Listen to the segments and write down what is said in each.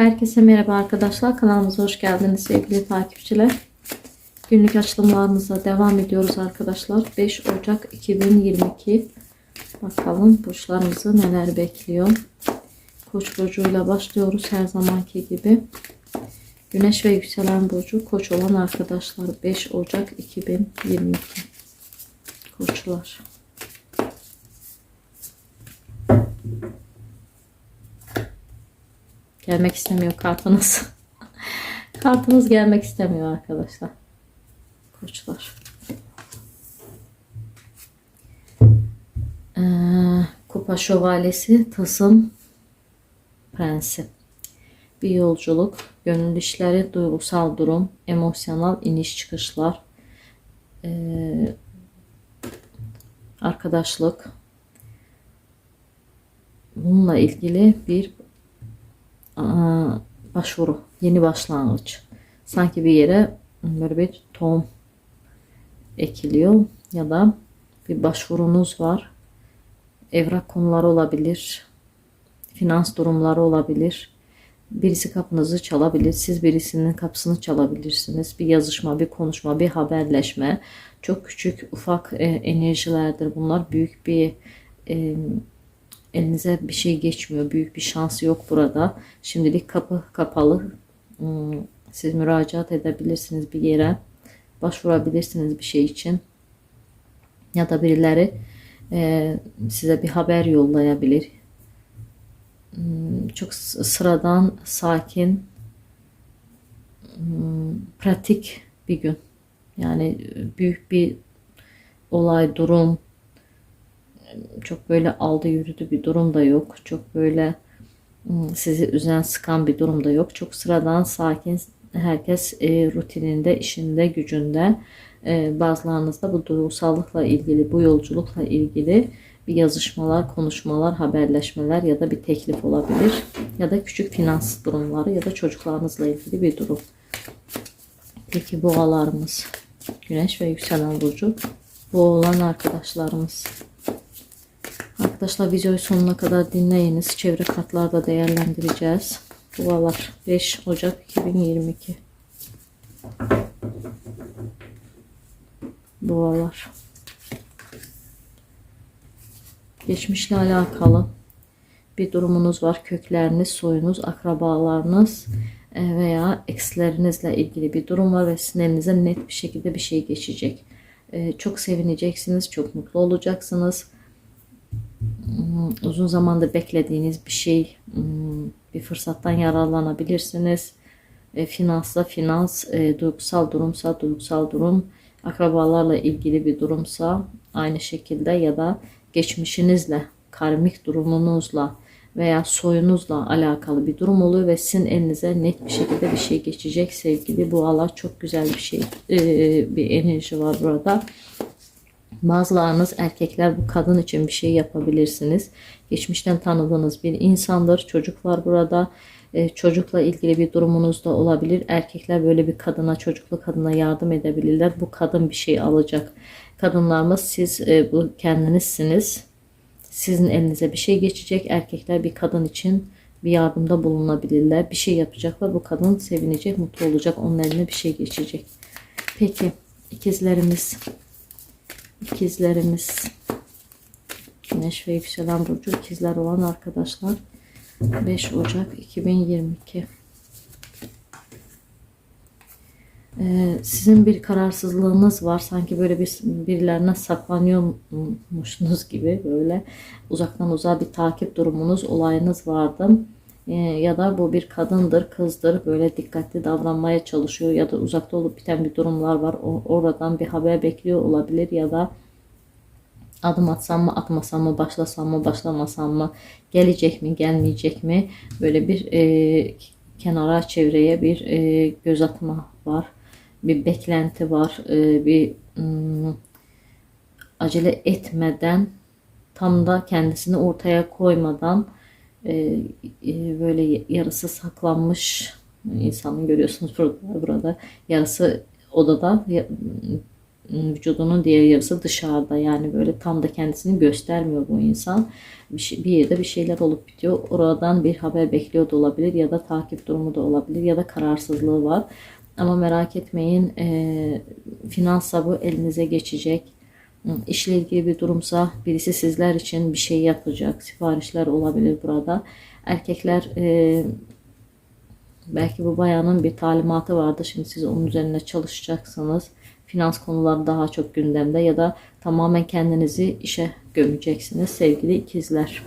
Herkese merhaba arkadaşlar. Kanalımıza hoş geldiniz sevgili takipçiler. Günlük açılımlarımıza devam ediyoruz arkadaşlar. 5 Ocak 2022. Bakalım burçlarımızı neler bekliyor. Koç burcuyla başlıyoruz her zamanki gibi. Güneş ve yükselen burcu koç olan arkadaşlar 5 Ocak 2022. Koçlar. Gelmek istemiyor kartınız. kartınız gelmek istemiyor arkadaşlar. Koçlar. Ee, kupa şövalyesi, tılsım prensi. Bir yolculuk, gönül işleri, duygusal durum, emosyonel iniş çıkışlar, ee, arkadaşlık, bununla ilgili bir başvuru, yeni başlangıç. Sanki bir yere böyle bir tohum ekiliyor ya da bir başvurunuz var. Evrak konuları olabilir, finans durumları olabilir. Birisi kapınızı çalabilir, siz birisinin kapısını çalabilirsiniz. Bir yazışma, bir konuşma, bir haberleşme. Çok küçük, ufak e, enerjilerdir bunlar. Büyük bir e, elinize bir şey geçmiyor. Büyük bir şans yok burada. Şimdilik kapı kapalı. Hmm, Siz müracaat edebilirsiniz bir yere. Başvurabilirsiniz bir şey için. Ya da birileri e, size bir haber yollayabilir. Hmm, Çok sıradan, sakin, hmm, pratik bir gün. Yani e, büyük bir olay, durum, çok böyle aldı yürüdü bir durum da yok. Çok böyle ım, sizi üzen sıkan bir durum da yok. Çok sıradan sakin herkes e, rutininde, işinde, gücünde. E, bazılarınızda bu duygusallıkla ilgili, bu yolculukla ilgili bir yazışmalar, konuşmalar, haberleşmeler ya da bir teklif olabilir. Ya da küçük finans durumları ya da çocuklarınızla ilgili bir durum. Peki boğalarımız, güneş ve yükselen burcu, bu olan arkadaşlarımız. Arkadaşlar videoyu sonuna kadar dinleyiniz. Çevre kartlarda değerlendireceğiz. Boğalar 5 Ocak 2022. Boğalar. Geçmişle alakalı bir durumunuz var. Kökleriniz, soyunuz, akrabalarınız e, veya ekslerinizle ilgili bir durum var ve sizin elinize net bir şekilde bir şey geçecek. E, Çok sevineceksiniz, çok mutlu olacaksınız uzun zamandır beklediğiniz bir şey, hmm, bir fırsattan yararlanabilirsiniz. E, finansla finans, e, duygusal durumsa duygusal durum, akrabalarla ilgili bir durumsa aynı şekilde ya da geçmişinizle, karmik durumunuzla veya soyunuzla alakalı bir durum oluyor ve sizin elinize net bir şekilde bir şey geçecek sevgili boğalar. Çok güzel bir şey, e, bir enerji var burada. Bazılarınız erkekler bu kadın için bir şey yapabilirsiniz. Geçmişten tanıdığınız bir insandır. Çocuk var burada. Ee, çocukla ilgili bir durumunuz da olabilir. Erkekler böyle bir kadına, çocuklu kadına yardım edebilirler. Bu kadın bir şey alacak. Kadınlarımız siz e, bu kendinizsiniz. Sizin elinize bir şey geçecek. Erkekler bir kadın için bir yardımda bulunabilirler. Bir şey yapacaklar. Bu kadın sevinecek, mutlu olacak. Onun eline bir şey geçecek. Peki ikizlerimiz İkizlerimiz. Güneş ve yükselen burcu ikizler olan arkadaşlar. 5 Ocak 2022 Ee, sizin bir kararsızlığınız var. Sanki böyle bir birilerine saklanıyormuşsunuz gibi böyle. Uzaktan uzağa bir takip durumunuz olayınız vardı ya da bu bir kadındır kızdır böyle dikkatli davranmaya çalışıyor ya da uzakta olup biten bir durumlar var. O, oradan bir haber bekliyor olabilir ya da adım atsam mı atmasam mı başlasam mı başlamasam mı gelecek mi gelmeyecek mi? Böyle bir e, kenara çevreye bir e, göz atma var bir beklenti var e, bir hmm, acele etmeden tam da kendisini ortaya koymadan böyle yarısı saklanmış insanı görüyorsunuz burada, burada yarısı odada vücudunun diğer yarısı dışarıda. Yani böyle tam da kendisini göstermiyor bu insan. Bir, şey- bir yerde bir şeyler olup bitiyor. Oradan bir haber bekliyor da olabilir ya da takip durumu da olabilir ya da kararsızlığı var. Ama merak etmeyin e, finansa bu elinize geçecek. İşle ilgili bir durumsa birisi sizler için bir şey yapacak. Siparişler olabilir burada. Erkekler e, belki bu bayanın bir talimatı vardı. Şimdi siz onun üzerine çalışacaksınız. Finans konuları daha çok gündemde ya da tamamen kendinizi işe gömeceksiniz sevgili ikizler.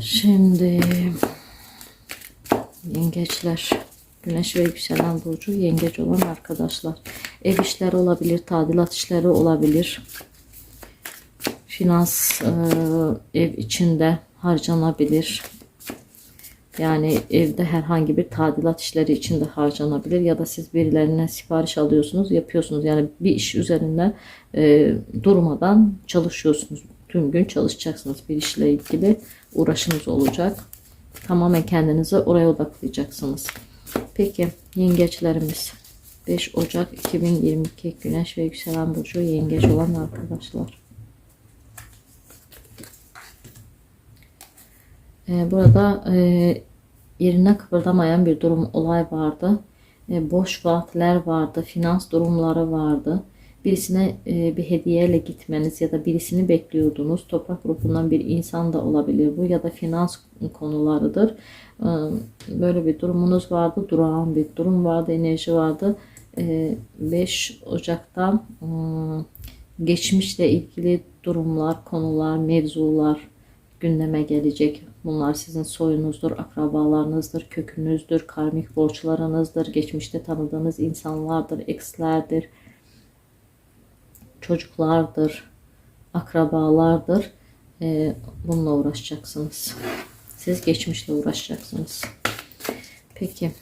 Şimdi yengeçler. Güneş ve yükselen burcu yengeç olan arkadaşlar. Ev işleri olabilir, tadilat işleri olabilir. Finans e, ev içinde harcanabilir. Yani evde herhangi bir tadilat işleri için de harcanabilir ya da siz birilerine sipariş alıyorsunuz, yapıyorsunuz. Yani bir iş üzerinde e, durmadan çalışıyorsunuz. Tüm gün çalışacaksınız bir işle ilgili uğraşınız olacak. Tamamen kendinizi oraya odaklayacaksınız. Peki yengeçlerimiz 5 Ocak 2022 Güneş ve yükselen burcu yengeç olan arkadaşlar. Ee, burada e, yerine kıpırdamayan bir durum olay vardı. E, boş vaatler vardı, finans durumları vardı. Birisine e, bir hediyeyle gitmeniz ya da birisini bekliyordunuz. Toprak grupundan bir insan da olabilir bu ya da finans konularıdır. E, böyle bir durumunuz vardı, durağan bir durum vardı, enerji vardı. E, 5 Ocak'ta e, geçmişle ilgili durumlar, konular, mevzular gündeme gelecek. Bunlar sizin soyunuzdur, akrabalarınızdır, kökünüzdür, karmik borçlarınızdır, geçmişte tanıdığınız insanlardır, ekslerdir, çocuklardır, akrabalardır. Ee, bununla uğraşacaksınız. Siz geçmişle uğraşacaksınız. Peki.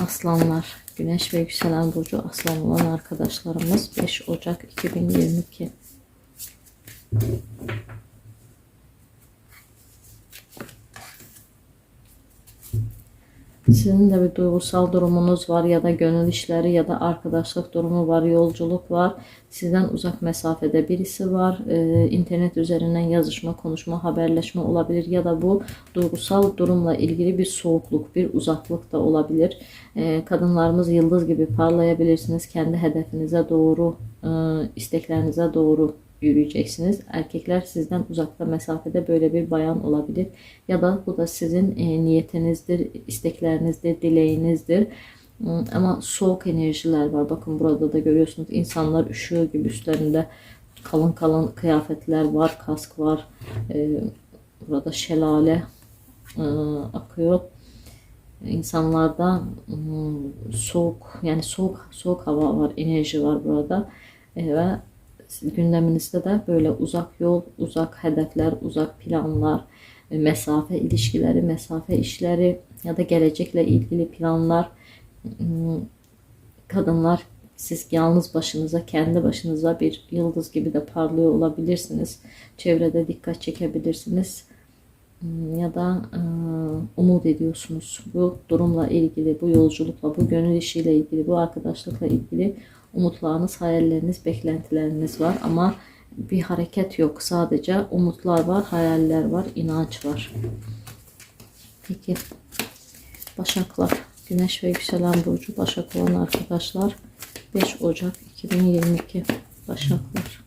Aslanlar. Güneş ve yükselen burcu aslan olan arkadaşlarımız 5 Ocak 2022. Sizin de bir duygusal durumunuz var ya da gönül işleri ya da arkadaşlık durumu var, yolculuk var. Sizden uzak mesafede birisi var. Ee, internet üzerinden yazışma, konuşma, haberleşme olabilir ya da bu duygusal durumla ilgili bir soğukluk, bir uzaklık da olabilir. Ee, kadınlarımız yıldız gibi parlayabilirsiniz. Kendi hedefinize doğru, e, isteklerinize doğru yürüyeceksiniz. Erkekler sizden uzakta mesafede böyle bir bayan olabilir. Ya da bu da sizin e, niyetinizdir, isteklerinizdir, dileğinizdir. Hmm, Ama soğuk enerjiler var. Bakın burada da görüyorsunuz insanlar üşüyor gibi üstlerinde kalın kalın kıyafetler var, kask var. E, burada şelale e, akıyor. İnsanlarda hmm, soğuk yani soğuk soğuk hava var, enerji var burada. E, ve gündeminizde de böyle uzak yol, uzak hedefler, uzak planlar, e, mesafe ilişkileri, mesafe işleri ya da gelecekle ilgili planlar. Hmm, Kadınlar siz yalnız başınıza, kendi başınıza bir yıldız gibi de parlıyor olabilirsiniz. Çevrede dikkat çekebilirsiniz. Hmm, Ya da e, umut ediyorsunuz. Bu durumla ilgili, bu yolculukla, bu gönül işiyle ilgili, bu arkadaşlıkla ilgili umutlarınız, hayalleriniz, beklentileriniz var ama bir hareket yok. Sadece umutlar var, hayaller var, inanç var. Peki Başaklar, Güneş ve yükselen burcu Başak olan arkadaşlar 5 Ocak 2022 Başaklar.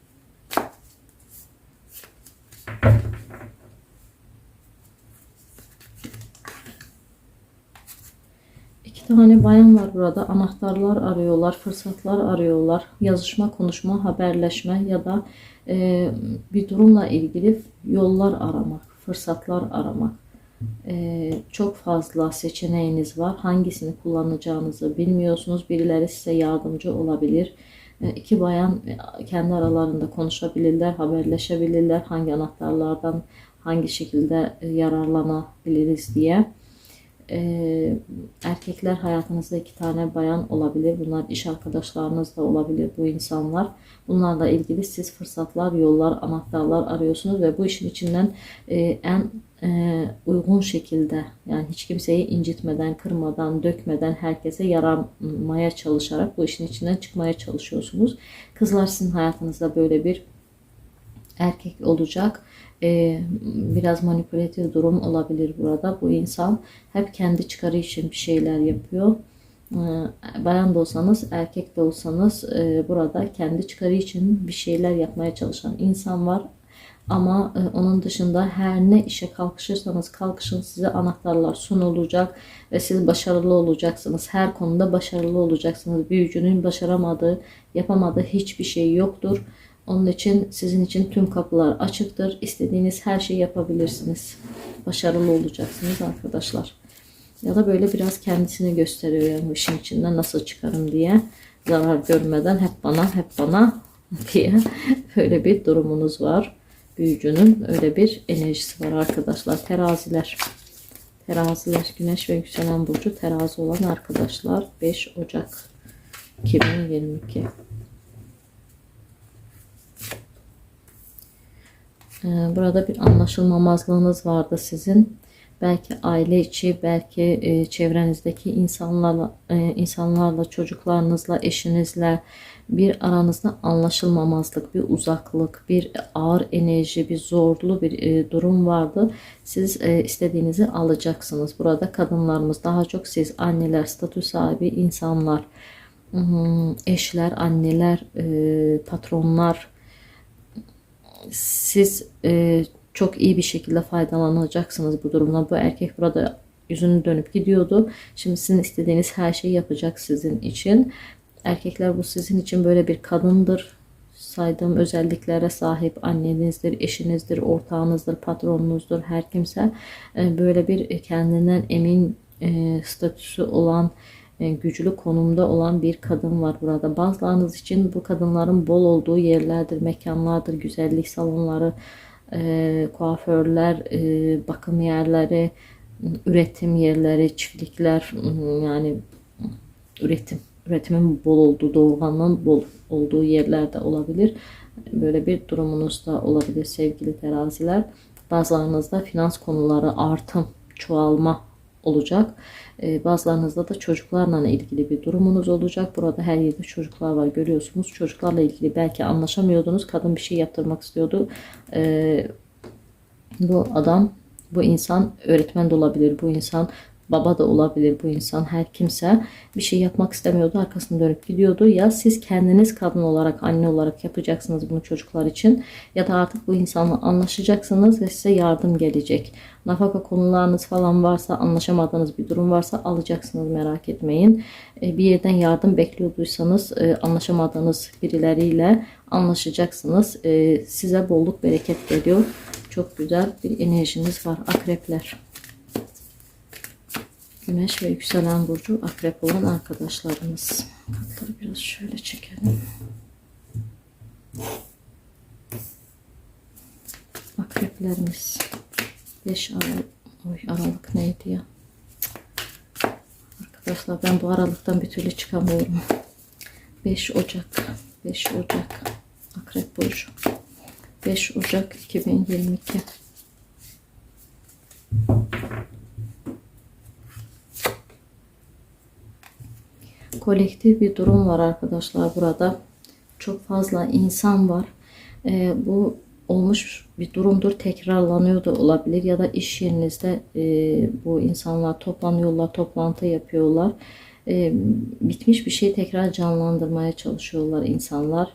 İki tane bayan var burada. Anahtarlar arıyorlar, fırsatlar arıyorlar. Yazışma, konuşma, haberleşme ya da e, bir durumla ilgili yollar aramak, fırsatlar aramak. E, çok fazla seçeneğiniz var. Hangisini kullanacağınızı bilmiyorsunuz. Birileri size yardımcı olabilir. E, iki bayan e, kendi aralarında konuşabilirler, haberleşebilirler. Hangi anahtarlardan hangi şekilde yararlanabiliriz diye. E, erkekler hayatınızda iki tane bayan olabilir. Bunlar iş arkadaşlarınız da olabilir bu insanlar. Bunlarla ilgili siz fırsatlar, yollar, anahtarlar arıyorsunuz ve bu işin içinden e, en e, uygun şekilde yani hiç kimseyi incitmeden, kırmadan, dökmeden herkese yaramaya çalışarak bu işin içinden çıkmaya çalışıyorsunuz. Kızlar sizin hayatınızda böyle bir erkek olacak. Ee, biraz manipülatif durum olabilir burada. Bu insan hep kendi çıkarı için bir şeyler yapıyor. Ee, bayan da olsanız, erkek de olsanız e, burada kendi çıkarı için bir şeyler yapmaya çalışan insan var. Ama e, onun dışında her ne işe kalkışırsanız kalkışın size anahtarlar sunulacak ve siz başarılı olacaksınız. Her konuda başarılı olacaksınız. Büyücünün başaramadığı, yapamadığı hiçbir şey yoktur. Onun için sizin için tüm kapılar açıktır. İstediğiniz her şeyi yapabilirsiniz. Başarılı olacaksınız arkadaşlar. Ya da böyle biraz kendisini gösteriyor yani işin içinden nasıl çıkarım diye. Zarar görmeden hep bana hep bana diye böyle bir durumunuz var. Büyücünün öyle bir enerjisi var arkadaşlar. Teraziler. Teraziler güneş ve yükselen burcu terazi olan arkadaşlar 5 Ocak 2022 Burada bir anlaşılmamazlığınız vardı sizin. Belki aile içi, belki e, çevrenizdeki insanlarla, e, insanlarla, çocuklarınızla, eşinizle bir aranızda anlaşılmamazlık, bir uzaklık, bir ağır enerji, bir zorlu bir e, durum vardı. Siz istediğinizi alacaksınız. Burada kadınlarımız daha çok siz anneler, statü sahibi insanlar, eşler, anneler, patronlar, siz e, çok iyi bir şekilde faydalanacaksınız bu durumdan. Bu erkek burada yüzünü dönüp gidiyordu. Şimdi sizin istediğiniz her şeyi yapacak sizin için. Erkekler bu sizin için böyle bir kadındır. Saydığım özelliklere sahip annenizdir, eşinizdir, ortağınızdır, patronunuzdur, her kimse e, böyle bir kendinden emin e, statüsü olan güçlü konumda olan bir kadın var burada. Bazılarınız için bu kadınların bol olduğu yerlerdir, mekanlardır, güzellik salonları, e, kuaförler, e, bakım yerleri, üretim yerleri, çiftlikler yani üretim, üretimin bol olduğu, doğurganlığın bol olduğu yerlerde olabilir. Böyle bir durumunuz da olabilir sevgili teraziler. Bazılarınızda finans konuları artım, çoğalma olacak. Ee, bazılarınızda da çocuklarla ilgili bir durumunuz olacak. Burada her yerde çocuklar var görüyorsunuz. Çocuklarla ilgili belki anlaşamıyordunuz. Kadın bir şey yaptırmak istiyordu. Ee, bu adam, bu insan öğretmen de olabilir. Bu insan baba da olabilir bu insan. Her kimse bir şey yapmak istemiyordu arkasını dönüp gidiyordu. Ya siz kendiniz kadın olarak anne olarak yapacaksınız bunu çocuklar için ya da artık bu insanla anlaşacaksınız ve size yardım gelecek. Nafaka konularınız falan varsa anlaşamadığınız bir durum varsa alacaksınız merak etmeyin. E, bir yerden yardım bekliyorduysanız e, anlaşamadığınız birileriyle anlaşacaksınız. E, size bolluk bereket geliyor. Çok güzel bir enerjiniz var akrepler Güneş ve yükselen burcu akrep olan arkadaşlarımız. Kartları biraz şöyle çekelim. Akreplerimiz. 5 Aralık, oy, Aralık neydi ya? Arkadaşlar ben bu aralıktan bir türlü çıkamıyorum. 5 Ocak. 5 Ocak. Akrep burcu. 5 Ocak 2022. kolektif bir durum var arkadaşlar burada. Çok fazla insan var. E, bu olmuş bir durumdur. Tekrarlanıyor da olabilir ya da iş yerinizde e, bu insanlar toplanıyorlar, toplantı yapıyorlar. E, bitmiş bir şeyi tekrar canlandırmaya çalışıyorlar insanlar.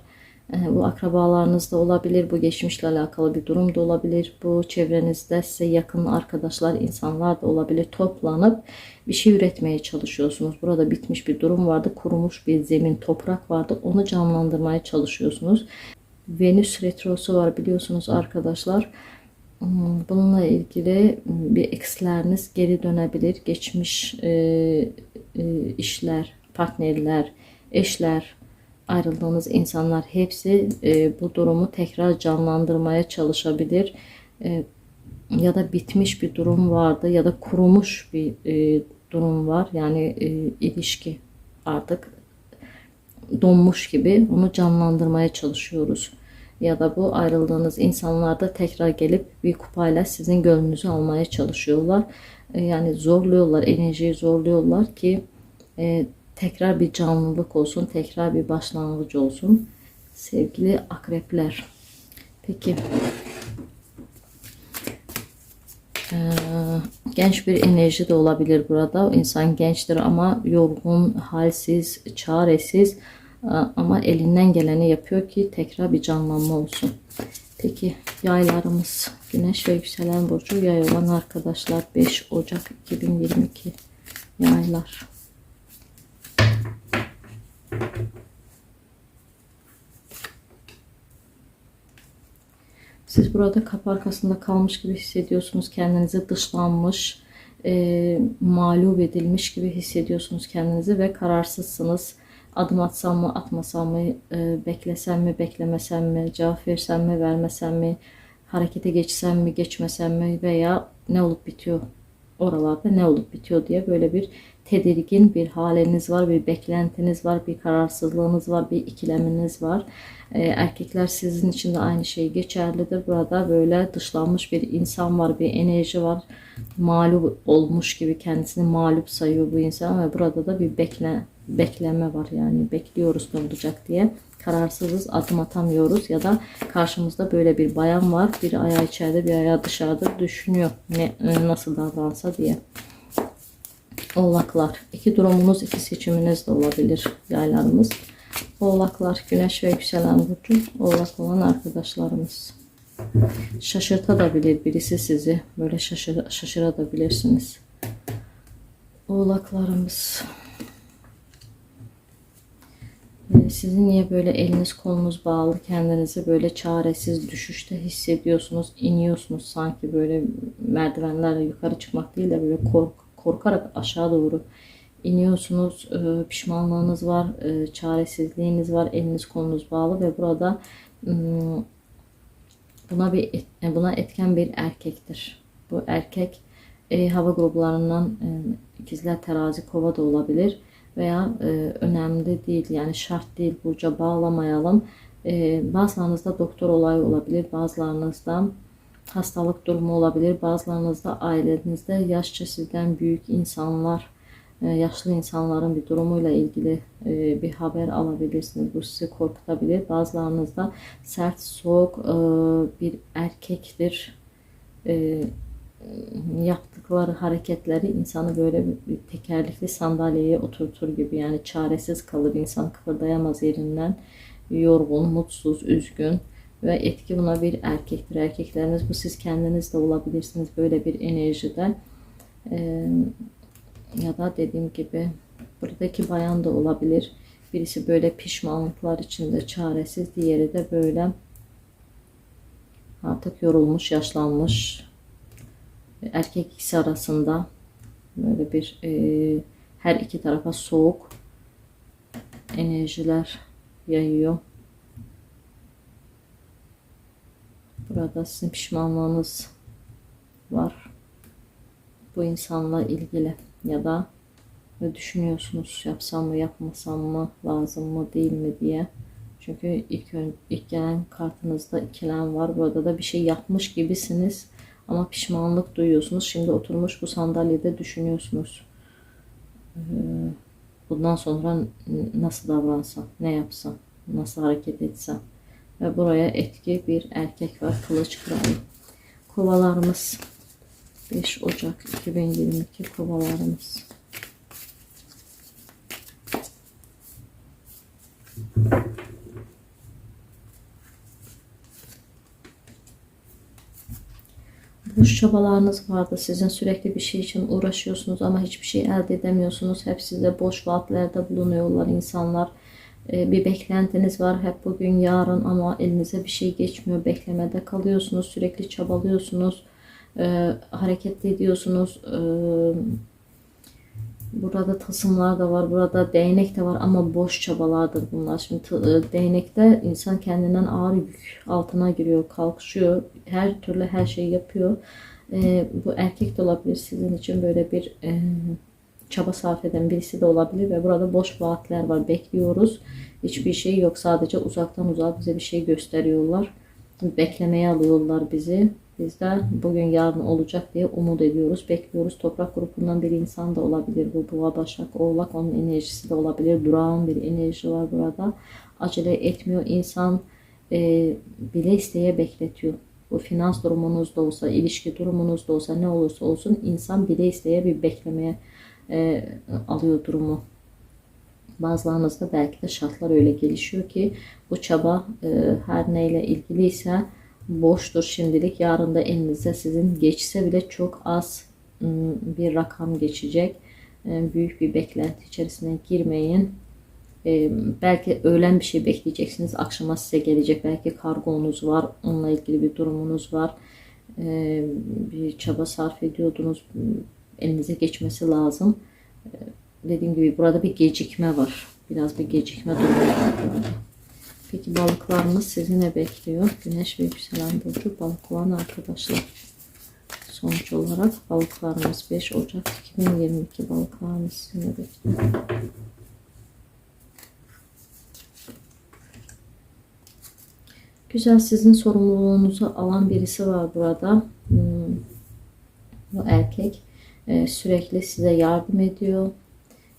Ee, bu akrabalarınızda olabilir, bu geçmişle alakalı bir durum da olabilir. Bu çevrenizde size yakın arkadaşlar, insanlar da olabilir. Toplanıp bir şey üretmeye çalışıyorsunuz. Burada bitmiş bir durum vardı, kurumuş bir zemin, toprak vardı. Onu canlandırmaya çalışıyorsunuz. Venüs retrosu var biliyorsunuz arkadaşlar. Hmm, bununla ilgili bir eksileriniz geri dönebilir. Geçmiş e, e, işler, partnerler, eşler, ayrıldığınız insanlar hepsi e, bu durumu tekrar canlandırmaya çalışabilir. E, ya da bitmiş bir durum vardı ya da kurumuş bir e, durum var. Yani e, ilişki artık donmuş gibi onu canlandırmaya çalışıyoruz. Ya da bu ayrıldığınız insanlarda tekrar gelip bir kupayla sizin gönlünüzü almaya çalışıyorlar. E, yani zorluyorlar, enerjiyi zorluyorlar ki e, tekrar bir canlılık olsun, tekrar bir başlangıç olsun. Sevgili akrepler. Peki. Ee, genç bir enerji de olabilir burada. İnsan gençtir ama yorgun, halsiz, çaresiz Ee, ama elinden geleni yapıyor ki tekrar bir canlanma olsun. Peki yaylarımız Güneş ve Yükselen Burcu yay olan arkadaşlar 5 Ocak 2022 yaylar. Siz burada kapı arkasında kalmış gibi hissediyorsunuz. Kendinizi dışlanmış, e, mağlup edilmiş gibi hissediyorsunuz kendinizi ve kararsızsınız. Adım atsam mı, atmasam mı, e, beklesem mi, beklemesem mi, cevap versem mi, vermesem mi, harekete geçsem mi, geçmesem mi veya ne olup bitiyor oralarda ne olup bitiyor diye böyle bir tedirgin bir haliniz var, bir beklentiniz var, bir kararsızlığınız var, bir ikileminiz var. Ee, erkekler sizin için de aynı şey geçerlidir. Burada böyle dışlanmış bir insan var, bir enerji var. Mağlup olmuş gibi kendisini mağlup sayıyor bu insan ve burada da bir bekle, bekleme var yani bekliyoruz ne olacak diye. Kararsızız, adım atamıyoruz ya da karşımızda böyle bir bayan var. Bir ayağı içeride, bir ayağı dışarıda düşünüyor ne nasıl davransa diye. Oğlaklar. İki durumunuz, iki seçiminiz de olabilir yaylarımız. Oğlaklar, güneş ve yükselen burcu oğlak olan arkadaşlarımız. Şaşırtabilir birisi sizi. Böyle şaşır, şaşırabilirsiniz. Oğlaklarımız. Ee, Sizin niye böyle eliniz kolunuz bağlı kendinizi böyle çaresiz düşüşte hissediyorsunuz, iniyorsunuz sanki böyle merdivenlerle yukarı çıkmak değil de böyle kork, korkarak aşağı doğru iniyorsunuz. Ee, Pişmanlığınız var, e, çaresizliğiniz var, eliniz kolunuz bağlı ve burada ım, buna bir e, buna etken bir erkektir. Bu erkek e, hava gruplarından e, ikizler, terazi, kova da olabilir veya e, önemli değil yani şart değil burca bağlamayalım. E, bazılarınızda doktor olayı olabilir, bazılarınızda hastalık durumu olabilir, bazılarınızda ailenizde yaşça sizden büyük insanlar, e, yaşlı insanların bir durumuyla ilgili e, bir haber alabilirsiniz. Bu sizi korkutabilir. Bazılarınızda sert, soğuk e, bir erkektir. Yaptıkları hareketleri insanı böyle bir tekerlekli sandalyeye oturtur gibi yani çaresiz kalır insan kıpırdayamaz yerinden yorgun, mutsuz, üzgün ve etki buna bir erkektir. Erkekleriniz bu siz kendiniz de olabilirsiniz böyle bir enerjide Ee, ya da dediğim gibi buradaki bayan da olabilir. Birisi böyle pişmanlıklar içinde çaresiz, diğeri de böyle artık yorulmuş, yaşlanmış, erkek ikisi arasında böyle bir e, her iki tarafa soğuk enerjiler yayıyor. Burada sizin pişmanlığınız var. Bu insanla ilgili ya da düşünüyorsunuz yapsam mı yapmasam mı lazım mı değil mi diye. Çünkü ilk, ön, ilk gelen kartınızda ikilem var. Burada da bir şey yapmış gibisiniz. Ama pişmanlık duyuyorsunuz. Şimdi oturmuş bu sandalyede düşünüyorsunuz. Ee, bundan sonra nasıl davransam, ne yapsam, nasıl hareket etsem. Ve buraya etki bir erkek var. Kılıç kralı. Kovalarımız 5 Ocak 2022 kovalarımız. boş çabalarınız vardı. Sizin sürekli bir şey için uğraşıyorsunuz ama hiçbir şey elde edemiyorsunuz. Hep size boş vaatlerde bulunuyorlar insanlar. Ee, Bir beklentiniz var hep bugün yarın ama elinize bir şey geçmiyor. Beklemede kalıyorsunuz. Sürekli çabalıyorsunuz. Ee, hareket ediyorsunuz. Ee, Burada tasımlar da var, burada değnek de var ama boş çabalardır bunlar. Şimdi t- değnekte insan kendinden ağır yük altına giriyor, kalkışıyor, her türlü her şeyi yapıyor. E, bu erkek de olabilir sizin için böyle bir e, çaba sarf eden birisi de olabilir ve burada boş vaatler var. Bekliyoruz. Hiçbir şey yok. Sadece uzaktan uzağa bize bir şey gösteriyorlar. Beklemeye alıyorlar bizi. Biz de bugün yarın olacak diye umut ediyoruz. Bekliyoruz. Toprak grupundan bir insan da olabilir. Bu boğa, başak, oğlak onun enerjisi de olabilir. Durağan bir enerji var burada. Acele etmiyor. İnsan e, bile isteye bekletiyor. Bu finans durumunuz da olsa, ilişki durumunuz da olsa ne olursa olsun insan bile isteye bir beklemeye e, alıyor durumu. Bazılarınızda belki de şartlar öyle gelişiyor ki bu çaba e, her neyle ilgiliyse boştur şimdilik. Yarın da elinizde sizin geçse bile çok az ım, bir rakam geçecek. E, büyük bir beklenti içerisine girmeyin. E, belki öğlen bir şey bekleyeceksiniz. Akşama size gelecek. Belki kargonuz var. Onunla ilgili bir durumunuz var. E, bir çaba sarf ediyordunuz. Elinize geçmesi lazım. E, dediğim gibi burada bir gecikme var. Biraz bir gecikme durumu. Peki balıklarımız sizi ne bekliyor? Güneş ve yükselen burcu balık olan arkadaşlar. Sonuç olarak balıklarımız 5 Ocak 2022 balıklarımız sizi ne bekliyor? Güzel sizin sorumluluğunuzu alan birisi var burada. Hmm, Bu erkek e, sürekli size yardım ediyor.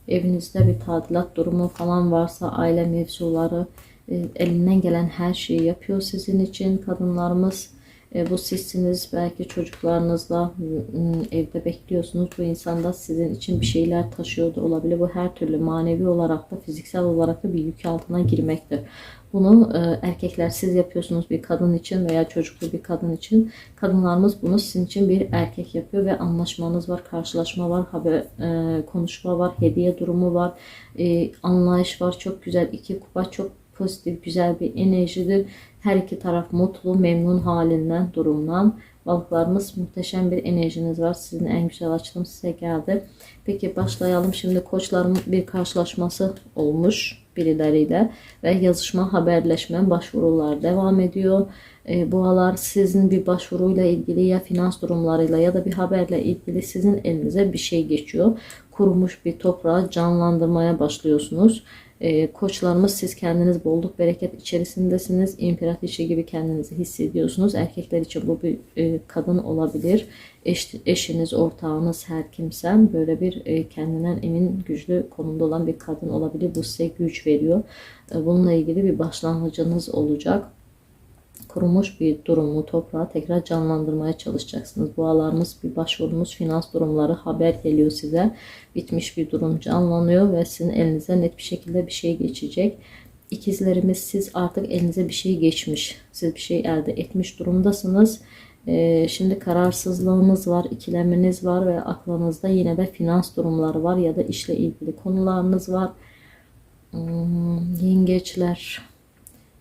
Evinizde bir tadilat durumu falan varsa aile mevzuları e, elinden gelen her şeyi yapıyor sizin için kadınlarımız. E, bu sizsiniz belki çocuklarınızla evde bekliyorsunuz. Bu insan da sizin için bir şeyler taşıyor da olabilir. Bu her türlü manevi olarak da fiziksel olarak da bir yük altına girmektir. Bunu e, erkekler siz yapıyorsunuz bir kadın için veya çocuklu bir kadın için. Kadınlarımız bunu sizin için bir erkek yapıyor ve anlaşmanız var, karşılaşma var, haber, e, konuşma var, hediye durumu var, e, anlayış var. Çok güzel iki kupa çok pozitif, güzel bir enerjidir. Her iki taraf mutlu, memnun halinden, durumdan. Balıklarımız muhteşem bir enerjiniz var. Sizin en güzel açılım size geldi. Peki başlayalım. Şimdi koçların bir karşılaşması olmuş birileriyle ve yazışma, haberleşme, başvurular devam ediyor. E, boğalar sizin bir başvuruyla ilgili ya finans durumlarıyla ya da bir haberle ilgili sizin elinize bir şey geçiyor. Kurumuş bir toprağı canlandırmaya başlıyorsunuz. E, koçlarımız siz kendiniz bolluk bereket içerisindesiniz. İmparatriçe gibi kendinizi hissediyorsunuz. Erkekler için bu bir e, kadın olabilir. Eş, eşiniz, ortağınız her kimsen böyle bir e, kendinden emin, güçlü konumda olan bir kadın olabilir. Bu size güç veriyor. E, bununla ilgili bir başlangıcınız olacak kurumuş bir durumu toprağa tekrar canlandırmaya çalışacaksınız. Bu alanınız bir başvurunuz, finans durumları haber geliyor size. Bitmiş bir durum canlanıyor ve sizin elinize net bir şekilde bir şey geçecek. İkizlerimiz siz artık elinize bir şey geçmiş. Siz bir şey elde etmiş durumdasınız. Ee, şimdi kararsızlığınız var, ikileminiz var ve aklınızda yine de finans durumları var ya da işle ilgili konularınız var. Hmm, yengeçler,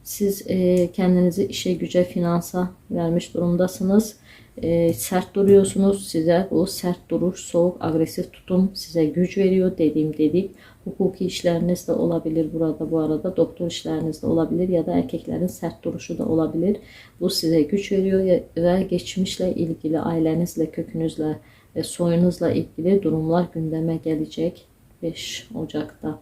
siz e, kendinizi işe, güce, finansa vermiş durumdasınız. E, sert duruyorsunuz. Size bu sert duruş, soğuk, agresif tutum size güç veriyor. Dediğim dedik. Hukuki işleriniz de olabilir burada bu arada. Doktor işleriniz de olabilir ya da erkeklerin sert duruşu da olabilir. Bu size güç veriyor ve geçmişle ilgili ailenizle, kökünüzle ve soyunuzla ilgili durumlar gündeme gelecek 5 Ocak'ta.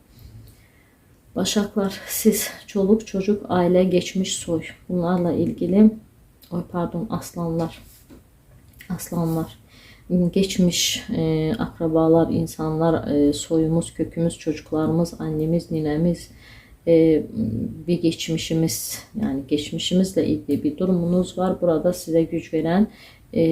Başaklar siz çoluk çocuk aile geçmiş soy. Bunlarla ilgili oy pardon aslanlar. Aslanlar. Geçmiş e, akrabalar insanlar e, soyumuz kökümüz çocuklarımız annemiz ninemiz e, bir geçmişimiz yani geçmişimizle ilgili bir durumunuz var. Burada size güç veren e,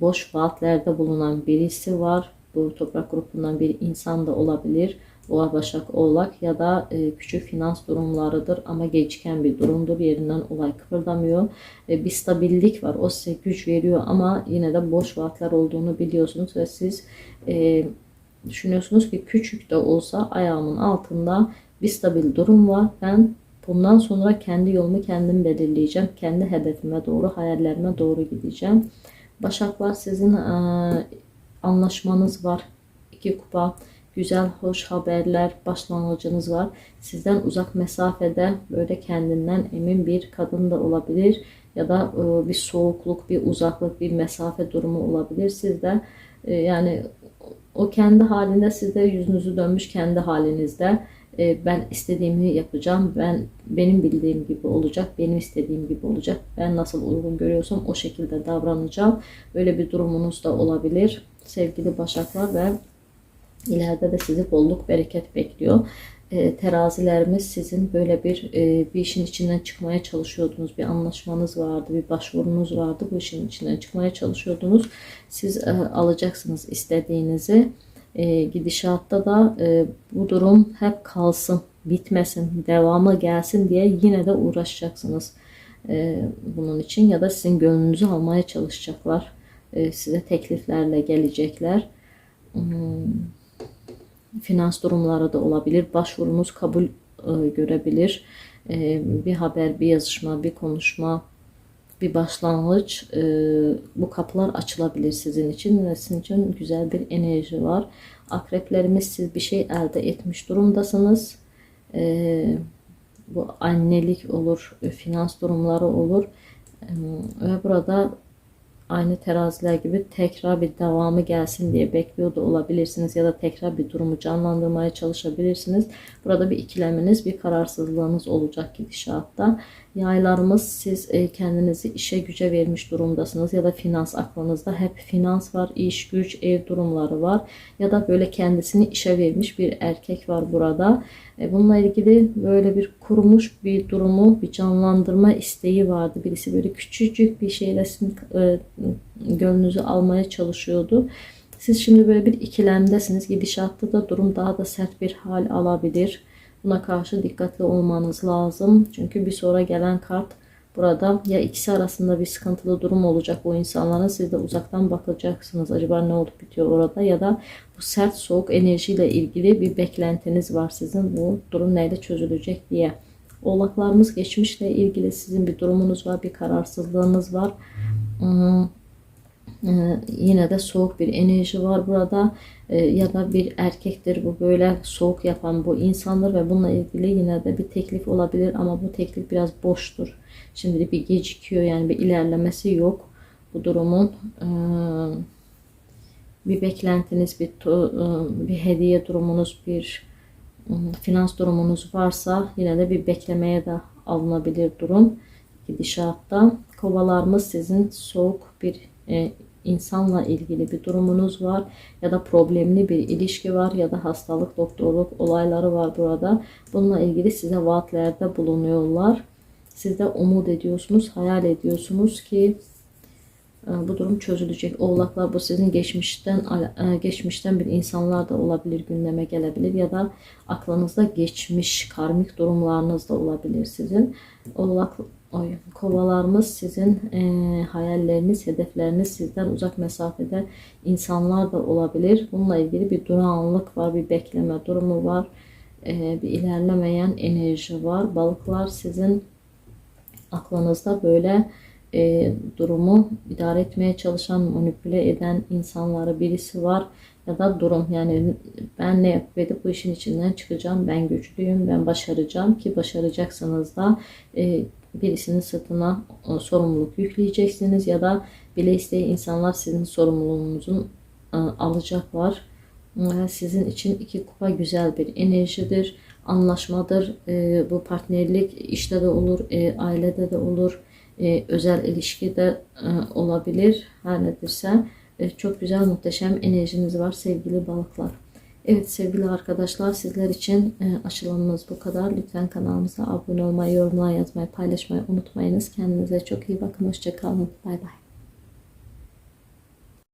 boş vaatlerde bulunan birisi var. Bu toprak grubundan bir insan da olabilir Boğa, Başak, Oğlak ya da e, küçük finans durumlarıdır ama geciken bir durumdur. Yerinden olay kıpırdamıyor. E, bir stabillik var. O size güç veriyor ama yine de boş vaatler olduğunu biliyorsunuz ve siz e, düşünüyorsunuz ki küçük de olsa ayağımın altında bir stabil durum var. Ben bundan sonra kendi yolumu kendim belirleyeceğim. Kendi hedefime doğru, hayallerime doğru gideceğim. Başaklar sizin e, anlaşmanız var. İki kupa güzel, hoş haberler, başlangıcınız var. Sizden uzak mesafede böyle kendinden emin bir kadın da olabilir. ya da e, bir soğukluk, bir uzaklık, bir mesafe durumu olabilir sizde. E, yani o kendi halinde sizde yüzünüzü dönmüş kendi halinizde e, ben istediğimi yapacağım. Ben benim bildiğim gibi olacak. Benim istediğim gibi olacak. Ben nasıl uygun görüyorsam o şekilde davranacağım. Böyle bir durumunuz da olabilir. Sevgili Başaklar ve ileride de sizi bolluk bereket bekliyor. E, terazilerimiz sizin böyle bir e, bir işin içinden çıkmaya çalışıyordunuz. Bir anlaşmanız vardı, bir başvurunuz vardı. Bu işin içinden çıkmaya çalışıyordunuz. Siz e, alacaksınız istediğinizi. E, gidişatta da e, bu durum hep kalsın, bitmesin, devamı gelsin diye yine de uğraşacaksınız e, bunun için ya da sizin gönlünüzü almaya çalışacaklar. E, size tekliflerle gelecekler. Hmm, finans durumları da olabilir. Başvurunuz kabul e, görebilir. E, bir haber, bir yazışma, bir konuşma, bir başlangıç e, bu kapılar açılabilir sizin için ve sizin için güzel bir enerji var. Akreplerimiz siz bir şey elde etmiş durumdasınız. Bu annelik olur, finans durumları olur. Ve burada aynı teraziler gibi tekrar bir devamı gelsin diye bekliyor da olabilirsiniz ya da tekrar bir durumu canlandırmaya çalışabilirsiniz. Burada bir ikileminiz, bir kararsızlığınız olacak gidişatta. Yaylarımız siz e, kendinizi işe güce vermiş durumdasınız ya da finans aklınızda hep finans var, iş, güç, ev durumları var ya da böyle kendisini işe vermiş bir erkek var burada. E, bununla ilgili böyle bir kurmuş bir durumu, bir canlandırma isteği vardı. Birisi böyle küçücük bir şeyle sizin e, gönlünüzü almaya çalışıyordu. Siz şimdi böyle bir ikilemdesiniz. Gidişatta da durum daha da sert bir hal alabilir. Buna karşı dikkatli olmanız lazım. Çünkü bir sonra gelen kart burada ya ikisi arasında bir sıkıntılı durum olacak o insanlara. Siz de uzaktan bakacaksınız. Acaba ne olup bitiyor orada ya da bu sert soğuk enerjiyle ilgili bir beklentiniz var sizin. Bu durum neyle çözülecek diye. Oğlaklarımız geçmişle ilgili sizin bir durumunuz var, bir kararsızlığınız var. Hmm yine de soğuk bir enerji var burada ee, ya da bir erkektir bu böyle soğuk yapan bu insanlar ve bununla ilgili yine de bir teklif olabilir ama bu teklif biraz boştur. Şimdi bir gecikiyor yani bir ilerlemesi yok bu durumun. Ee, bir beklentiniz, bir, e, bir hediye durumunuz, bir ıı, finans durumunuz varsa yine de bir beklemeye de alınabilir durum gidişatta. Kovalarımız sizin soğuk bir e, insanla ilgili bir durumunuz var ya da problemli bir ilişki var ya da hastalık, doktorluk olayları var burada. Bununla ilgili size vaatlerde bulunuyorlar. Siz de umut ediyorsunuz, hayal ediyorsunuz ki e, bu durum çözülecek. Oğlaklar bu sizin geçmişten e, geçmişten bir insanlar da olabilir, gündeme gelebilir ya da aklınızda geçmiş karmik durumlarınız da olabilir sizin. Oğlak Oy, kovalarımız sizin e, hayalleriniz, hedefleriniz sizden uzak mesafede insanlar da olabilir. Bununla ilgili bir durağanlık var, bir bekleme durumu var. E, bir ilerlemeyen enerji var. Balıklar sizin aklınızda böyle e, durumu idare etmeye çalışan, manipüle eden insanları birisi var ya da durum yani ben ne yapıp edip bu işin içinden çıkacağım ben güçlüyüm ben başaracağım ki başaracaksınız da e, birisinin sırtına e, sorumluluk yükleyeceksiniz ya da bile isteye insanlar sizin sorumluluğunuzun e, alacaklar. E, sizin için iki kupa güzel bir enerjidir, anlaşmadır. Bu partnerlik işte de olur, ailede de olur, özel ilişkide olabilir. Her nedirse çok güzel, muhteşem enerjiniz var sevgili balıklar. Evet sevgili arkadaşlar sizler için e, aşılamamız bu kadar. Lütfen kanalımıza abone olmayı, yorumlar yazmayı, paylaşmayı unutmayınız. Kendinize çok iyi bakın. Hoşçakalın. Bay bay.